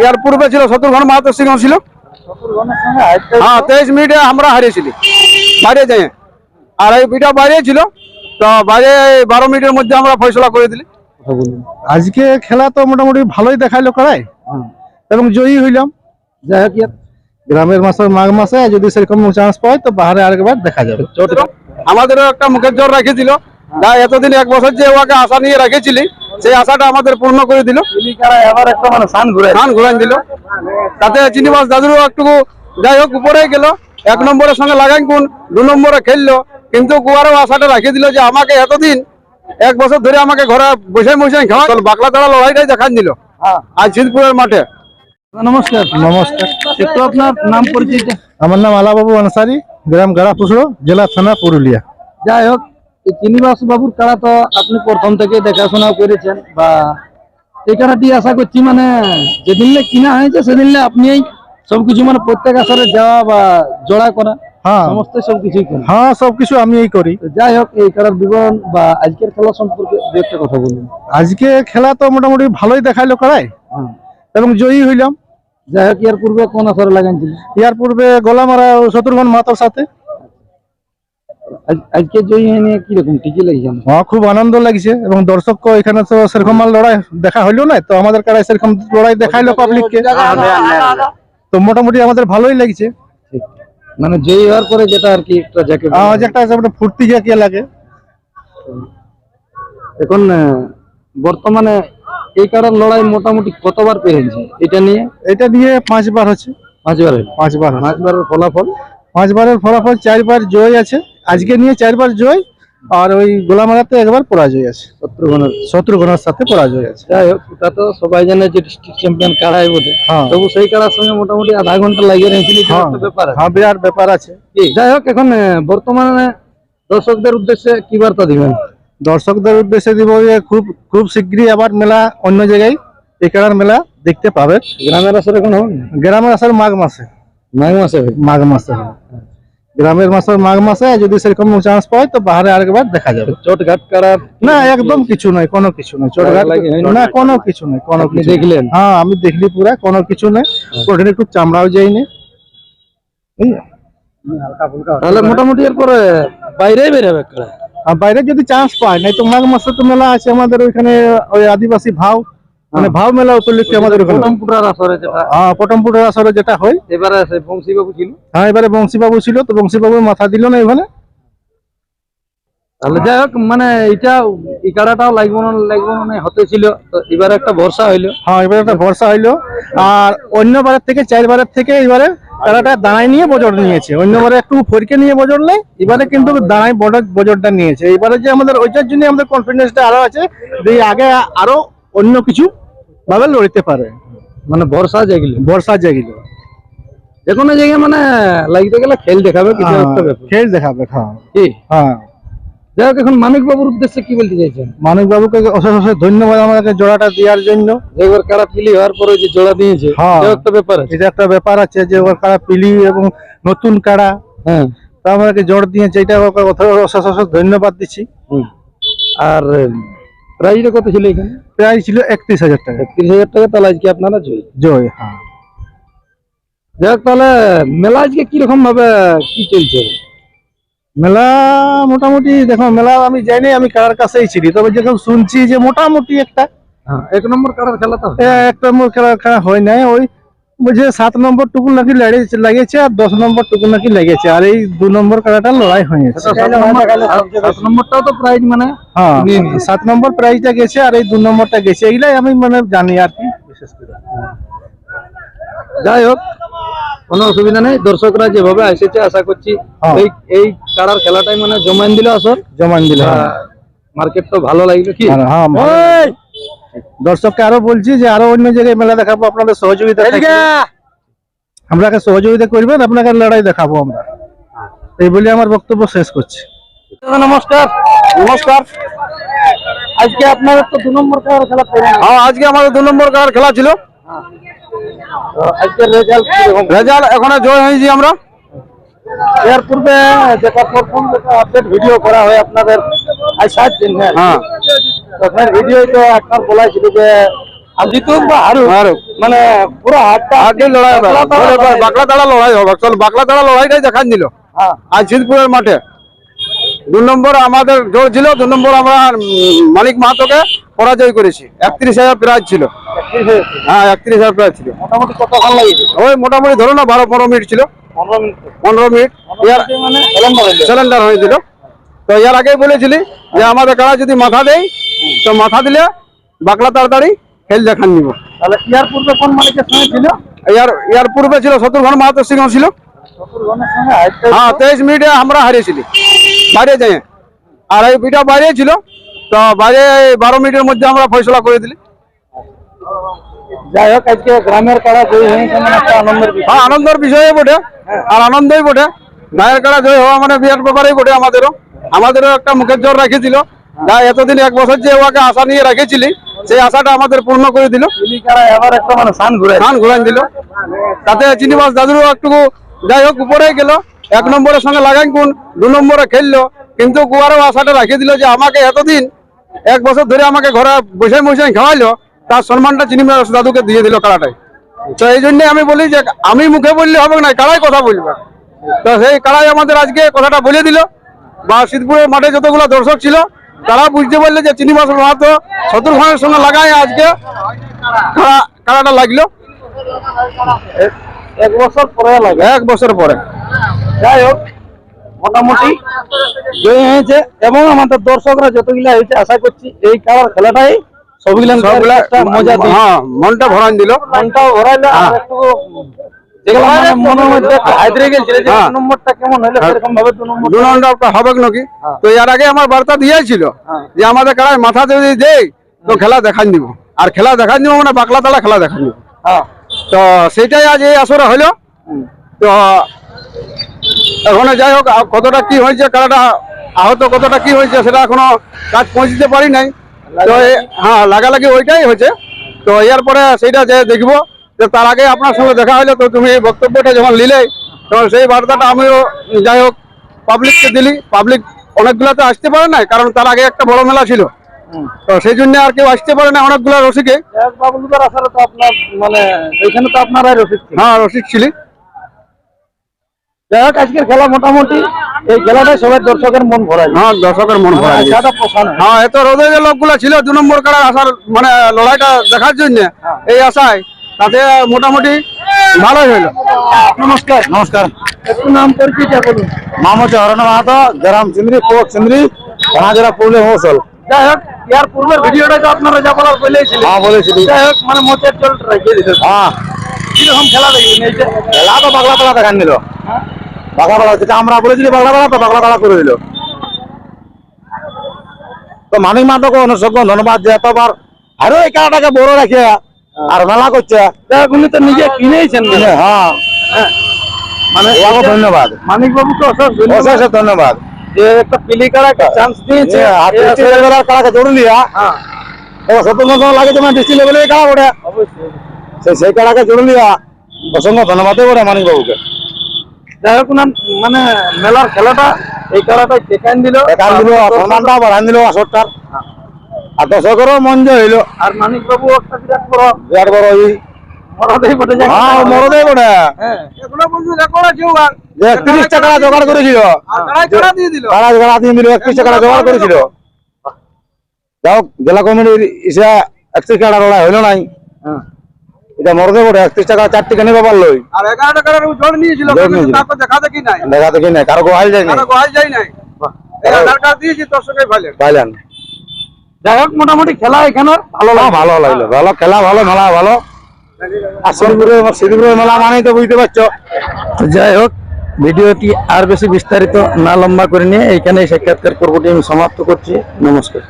ইয়ার পূর্বে ছিল শত্রুঘ্ন মাহাতো সিংহ ছিল। হ্যাঁ তেইশ মিনিটে আমরা হারিয়েছিলি। বাইরে যাই আর এই বিটা বাইরে ছিল। তো বাইরে বারো মিনিটের মধ্যে আমরা ফয়সলা করে দিলি। আজকে খেলা তো মোটামুটি ভালোই দেখাইলো করাই এবং জয়ী হইলাম। যাই হোক গ্রামের মাসে মাঘ মাসে যদি সেরকম চান্স পাই তো বাহারে আরেকবার দেখা যাবে। আমাদেরও একটা মুখের জোর রেখেছিল। যা এতদিন এক বছর যে ওকে আশা নিয়ে রেখেছিলি সেই আশাটা আমাদের পূর্ণ করে দিল। এবার একটা মানে সান ঘুরে ধান ঘুরান দিল। তাতে চিনিবাস দাদুরও একটু যাই হোক উপরে গেল। এক নম্বরের সঙ্গে লাগাই কোন দু নম্বরে খেললো। কিন্তু কুয়ারও আশাটা রেখে দিল যে আমাকে এতদিন এক বছর ধরে আমাকে ঘরে বসে বসে খেলা বাকলা তারা লড়াইটাই দেখান দিল। আজ সিদ্ধপুরের মাঠে। নমস্কার। নমস্কার। একটু আপনার নাম পরিচয়টা। আমার নাম আলাবাবু আনসারি গ্রাম গাড়া গাড়াপুসড়ো জেলা থানা পুরুলিয়া। যাই হোক চিনিবাস বাবুর কাড়া তো আপনি প্রথম থেকে দেখাশোনা করেছেন বা এই কাড়াটি আশা করছি মানে যেদিনলে কিনা হয়েছে সেদিনলে আপনি সবকিছু মানে প্রত্যেক আসরে যাওয়া বা জোড়া করা হ্যাঁ। সমস্ত সবকিছুই হ্যাঁ সবকিছু আমি এই করি যাই হোক এই খেলার বিবরণ বা আজকের খেলা সম্পর্কে দু একটা কথা বলুন। আজকে খেলা তো মোটামুটি ভালোই দেখাইলো করাই হ্যাঁ। এবং জয়ী হইলাম। যাই হোক এর পূর্বে কোন আসরে ইয়ার পূর্বে গোলামারা শত্রুঘ্ন মাতার সাথে। আজকে জয়ী হয়ে নিয়ে কীরকম ঠিকই লাগছেন হ্যাঁ খুব আনন্দ লাগছে এবং দর্শক এখানে তো সেরকম আর লড়াই দেখা হইল না তো আমাদের কারাই সেরকম লড়াই দেখাইলো পাবলিককে তো মোটামুটি আমাদের ভালোই লাগছে। মানে জয়ী হওয়ার পরে যেটা আর কি একটা যাকে আহ, যে একটা একটা ফুর্তি যে লাগে। এখন বর্তমানে এই কারার লড়াই মোটামুটি কতবার পেরেছে এটা নিয়ে? এটা নিয়ে পাঁচবার হচ্ছে। পাঁচবার পাঁচবার পাঁচবারের ফলাফল? পাঁচবারের ফলাফল চারবার জয় আছে। আজকে নিয়ে চারবার জয় আর ওই গোলামারাতে একবার পরাজয় আছে। শত্রুঘ্নের শত্রুঘ্নের সাথে পরাজয় আছে। যাই হোক ওটা তো সবাই জানে যে ডিস্ট্রিক্ট চ্যাম্পিয়ন কাড়াই বটে। হ্যাঁ। তবু সেই কাড়ার সঙ্গে মোটামুটি আধা ঘণ্টা লাগিয়ে রেখেছিল হ্যাঁ ব্যাপার হ্যাঁ বিরাট ব্যাপার আছে? যাই হোক এখন বর্তমানে দর্শকদের উদ্দেশ্যে কি বার্তা দিবেন? দর্শকদের উদ্দেশ্যে দিব যে খুব খুব শীঘ্রই আবার মেলা অন্য জায়গায় এখানের মেলা দেখতে পাবে। গ্রামের আসরে এখন হবে গ্রামের আসলে মাঘ মাসে। মাঘ মাসে মাঘ মাসে। গ্রামের মাসের মাঘ মাসে যদি সেরকম চান্স পাই তো বাহারে আরেকবার দেখা যাবে। চটঘাট কাড়ার না একদম কিছু নয় কোনো কিছু নয়। চোটঘাট না কোনো কিছু নয় কোনো কিছু দেখলেন? হ্যাঁ আমি দেখলি পুরা কোনো কিছু নেই ওখানে একটু চামড়াও যায়নি। তাহলে মোটামুটি এরপরে বাইরেই বেরোবে আর বাইরে যদি চান্স পায় নাই তো মাঘ মাসে তো মেলা আছে আমাদের ওইখানে ওই আদিবাসী ভাও। মানে ভাও মেলা উপলক্ষে আমাদের ওখানে। কম্পিউটার আসরে যেটা হ্যাঁ পটমপুরের আসরে যেটা হয়। এবারে আছে বংশীবাবু ছিল। হ্যাঁ এবারে বংশীবাবু ছিল তো বংশীবাবু মাথা দিল না এখানে। তাহলে যাই হোক মানে এটা এই লাগবো না লাগবো না হতে ছিল। তো এবারে একটা ভরসা হইল। হ্যাঁ এবারে একটা ভরসা হইল। আর অন্যবারের থেকে চারবারের থেকে এবারে তারাটা দাঁড়ায় নিয়ে বজর নিয়েছে। অন্যবারে একটু ফরিকে নিয়ে বজর নেই এবারে কিন্তু দাঁড়ায় বড় বজরটা নিয়েছে। এবারে যে আমাদের ওইটার জন্য আমাদের কনফিডেন্সটা আরও আছে যে আগে আরও অন্য কিছু ভাবে লড়তে পারে। মানে বর্ষা যেগুলো বর্ষা জাগিল। যে কোনো জায়গায় মানে লাগতে গেলে খেল দেখাবে কিছু একটা ব্যাপার। খেল দেখাবে হ্যাঁ। কি? হ্যাঁ। যাই হোক এখন মানিক বাবুর উদ্দেশ্যে কি বলতে চাইছেন? মানিক বাবুকে অশেষ অশেষ ধন্যবাদ আমাদেরকে জোড়াটা দেওয়ার জন্য। একবার কারা ফিলি হওয়ার পরে যে জোড়া দিয়েছে হ্যাঁ। একটা ব্যাপার আছে। এটা একটা ব্যাপার আছে যে ওর কাড়া পিলি এবং নতুন কাড়া হ্যাঁ। তা আমাদেরকে জোর দিয়েছে এটা ওকে অশেষ অশেষ ধন্যবাদ দিচ্ছি। হুম। আর প্রাইজটা কত ছিল এখানে? প্রাইস ছিল একত্রিশ হাজার টাকা। একত্রিশ হাজার টাকা তাহলে আজকে আপনারা জয়। জয় হ্যাঁ। তাহলে মেলা আজকে কীরকম ভাবে কি চলছে? মেলা মোটামুটি দেখো মেলা আমি জানি আমি কার কাছেই ছিলি তবে যেরকম শুনছি যে মোটামুটি একটা হ্যাঁ এক নম্বর কারার খেলা তো এক একটা খেলা খেলা হয় নাই ওই বুঝে সাত নম্বর টুকুন নাকি লাগিয়েছে আর দশ নম্বর টুকুন নাকি লেগেছে আর এই দু নম্বর খেলাটা লড়াই হয়েছে সাত নম্বর- সাত নম্বরটাও তো প্রাইজ মানে হ্যাঁ সাত নম্বর প্রাইজটা গেছে আর এই দু নম্বরটা গেছে এইগুলাই আমি মানে জানি আর কি বিশেষ করে যাই হোক কোনো অসুবিধা নেই দর্শকরা যেভাবে এসেছে আশা করছি হ্যাঁ। এই এই কারার খেলাটাই মানে জমাইন দিল আসর জমান দিলে মার্কেট তো ভালো লাগল কি? হ্যাঁ। দর্শককে আরও বলছি যে আরও অন্য জায়গায় মেলা দেখাবো আপনাদের সহযোগিতা। আপনাকে সহযোগিতা করবেন আপনাকে লড়াই দেখাবো আমরা। এই বলে আমার বক্তব্য শেষ করছি। নমস্কার। নমস্কার। আজকে আপনাদের তো দু নম্বর কারার খেলা হ্যাঁ আজকে আমাদের দু নম্বর কার খেলা ছিল। আজকের রেজাল্ট রেজাল্ট এখনও জয় হয়েছি আমরা। এর পূর্বে যেটা প্রথম যেটা আপডেট ভিডিও করা হয় আপনাদের। আজ সাত দিন হ্যাঁ। আপনার ভিডিও তো একবার বলা ছিল যে জিতুক বা হারুক? হারুক। মানে পুরো হাতটা হাড্ডি লড়াই বাকলা তাড়া লড়াই। বাকলা তাড়া লড়াই হবে। চল বাকলা তাড়া লড়াইটাই দেখান দিল। আজ সিদ্ধপুরের মাঠে। দু নম্বর আমাদের জোর ছিল দু নম্বর আমরা মালিক মাহাতোকে পরাজয় করেছি। একত্রিশ হাজার প্রাইজ ছিল। হ্যাঁ একত্রিশ হাজার প্রাইজ ছিল। মোটামুটি কত ভালো লাগিয়েছে? ওই মোটামুটি ধরো না বারো পনেরো মিনিট ছিল। পনেরো মিনিট। পনেরো মিনিট। ইয়ার মানে সিলিন্ডার হয়েছিল। তো ইয়ার আগেই বলেছিলি যে আমাদের কারা যদি মাথা দেয় তো মাথা দিলে বাকলা তাড়াতাড়ি খেল দেখান নিব। তাহলে ইয়ার পূর্বে কোন মালিকের সঙ্গে ছিল? ইয়ার ইয়ার পূর্বে ছিল শত্রুঘ্ন মাহাতো সিংহ ছিল। হ্যাঁ তেইশ মিনিটে আমরা হারিয়েছিলি। বাইরে যাই। আর এই পিঠা বাইরে ছিল। তো বাইরে বারো মিনিটের মধ্যে আমরা ফয়সলা করে দিলি। যাই হোক আজকে গ্রামের কারা জয়ী হয়েছে মানে আনন্দের বিষয়। হ্যাঁ আনন্দের বিষয়ে বটে। আর আনন্দই বটে। গায়ের কাড়া জয় হওয়া মানে বিরাট ব্যাপারেই বটে আমাদেরও। আমাদেরও একটা মুখের জোর রেখেছিল। যা এতদিন এক বছর যে ওকে আশা নিয়ে রেখেছিলি সেই আশাটা আমাদের পূর্ণ করে দিল। এবার একটা মানে ঘুরে ঘুরান দিল। তাতে চিনিবাস দাদুরও একটু যাই হোক উপরে গেল। এক নম্বরের সঙ্গে লাগাই কোন দু নম্বরে খেললো। কিন্তু কুয়ারও আশাটা রাখিয়ে দিল যে আমাকে এতদিন এক বছর ধরে আমাকে ঘরে বসে বসে খাওয়াইলো তার সম্মানটা চিনিবাস দাদুকে দিয়ে দিল কাড়াটাই তো এই জন্য আমি বলি যে আমি মুখে বললে হবে না কাড়াই কথা বলবে। তো সেই কাড়াই আমাদের আজকে কথাটা বলে দিল। বা শীতপুরের মাঠে যতগুলো দর্শক ছিল তারা বুঝতে পারলে যে চিনিবাস মাহাতো শত্রুঘ্নের সঙ্গে লাগাই আজকে কাড়াটা লাগল। এক বছর পরে লাগে এক বছর পরে। যাই হোক মোটামুটি জয়ী হয়েছে। এবং আমাদের দর্শকরা যতগুলা হয়েছে আশা করছি এই খেলার খেলাটাই সবগুলা মজা হ্যাঁ মনটা ভরান দিল। মনটাও ভরাইলো। হ্যাঁ। একটু হ্যাঁ। হ্যাঁ। তো এর আগে আমার বার্তা দিয়েছিল হ্যাঁ। যে আমাদের মাথা যদি দেই তো খেলা দেখান দিব। আর খেলা দেখান দিব মানে বাকলা তালা খেলা দেখান দিব। হ্যাঁ। তো সেটাই আজ এই আসরে হলো। তো এখনও যাই হোক কতটা কি হয়েছে খেলাটা আহত কতটা কি হয়েছে সেটা এখনও কাজ পৌঁছতে পারি নাই। তো হ্যাঁ লাগালাগি ওইটাই হয়েছে। তো এর পরে সেইটা যে দেখব। যে তার আগে আপনার সঙ্গে দেখা হলো তো তুমি এই বক্তব্যটা যখন নিলে তখন সেই বার্তাটা আমিও যাই হোক পাবলিককে দিলি। পাবলিক অনেকগুলোতে আসতে পারে না কারণ তার আগে একটা বড় মেলা ছিল। তো সেই জন্য আর কেউ আসতে পারে না অনেকগুলো রসিকে। মানে তো আপনারাই ছিল হ্যাঁ রসিক ছিলি। যাই হোক আজকের খেলা মোটামুটি এই খেলাটাই সবাই দর্শকের মন ভরাই হ্যাঁ দর্শকের মন ভরা পোষানো হ্যাঁ এত রোদে যে লোকগুলো ছিল দু নম্বর কারার আসার মানে লড়াইটা দেখার জন্য। এই আশায় তাতে মোটামুটি ভালোই হইল। নমস্কার। নমস্কার। একটু নাম পরিচয়টা বলুন। নাম হচ্ছে হরণ মাহাতো গ্রাম চিন্দ্রি পোক চিন্দ্রি থানা পুরুলিয়া মহসল। যাই হোক ইয়ার পূর্বের ভিডিওটা তো আপনারা যা বলার বলেছিলেন হ্যাঁ বলেছিলি। যাই হোক মানে মোচের জল রেখে হ্যাঁ। কীরকম খেলা দেখবেন এই যে? খেলা তো বাগলা পালা দেখান দিল। বাগলা পালা যেটা আমরা বলেছিলি বাগলা পালা তো বাগলা পালা করে দিল। তো মানিক মাদক অনেক ধন্যবাদ যে এতবার আরও এই খেলাটাকে বড় রাখে আর মেলা করছে উনি তো নিজে কিনেইছেন না। হ্যাঁ মানে ওয়াকে ধন্যবাদ। মানিক বাবুকে অশেষ ধন্যবাদ অশেষ ধন্যবাদ। যে একটা চান্স দিয়েছে আর হ্যাঁ। ও সত্যি লাগে তোমার ডিস্ট্রিক্ট লেভেলে সেই সেই অসংখ্য ধন্যবাদ করে মানিক বাবুকে যাই হোক মানে মেলার খেলাটা এই খেলাটা দিল। দিল সম্মানটা বাড়ান দিল আসরটার। আর দর্শকেরও মন যে হইল। আর মানিক বাবু একটা বিরাট বড় বিরাট বড় ওই। মরদেই বটে হ্যাঁ মরদেই বটে। হ্যাঁ। এখনও পর্যন্ত রেকর্ড আছে আর যে একত্রিশ টাকা জোগাড় করেছিল। দিয়ে দিল। দিয়ে দিল টাকা জোগাড় করেছিল। যাও জেলা কমিটির ইসে একত্রিশ টাকা লড়াই হইল নাই। হ্যাঁ। এটা মরদে বটে টাকা নিবে আর টাকার নিয়েছিল কিন্তু। দেখা দেখি নাই। দেখা দেখি নাই কারও গোহাল যায়নি কারও যাই নাই। দিয়েছি যাই হোক মোটামুটি খেলা এখানে ভালো ভালো লাগল ভালো খেলা ভালো মেলা ভালো। আর শিলিগুড়ি শিলিগুড়ি মেলা মানেই তো বুঝতে পারছ। যাই হোক ভিডিওটি আর বেশি বিস্তারিত না লম্বা করে নিয়ে এইখানে সাক্ষাৎকার পর্বটি আমি সমাপ্ত করছি। নমস্কার।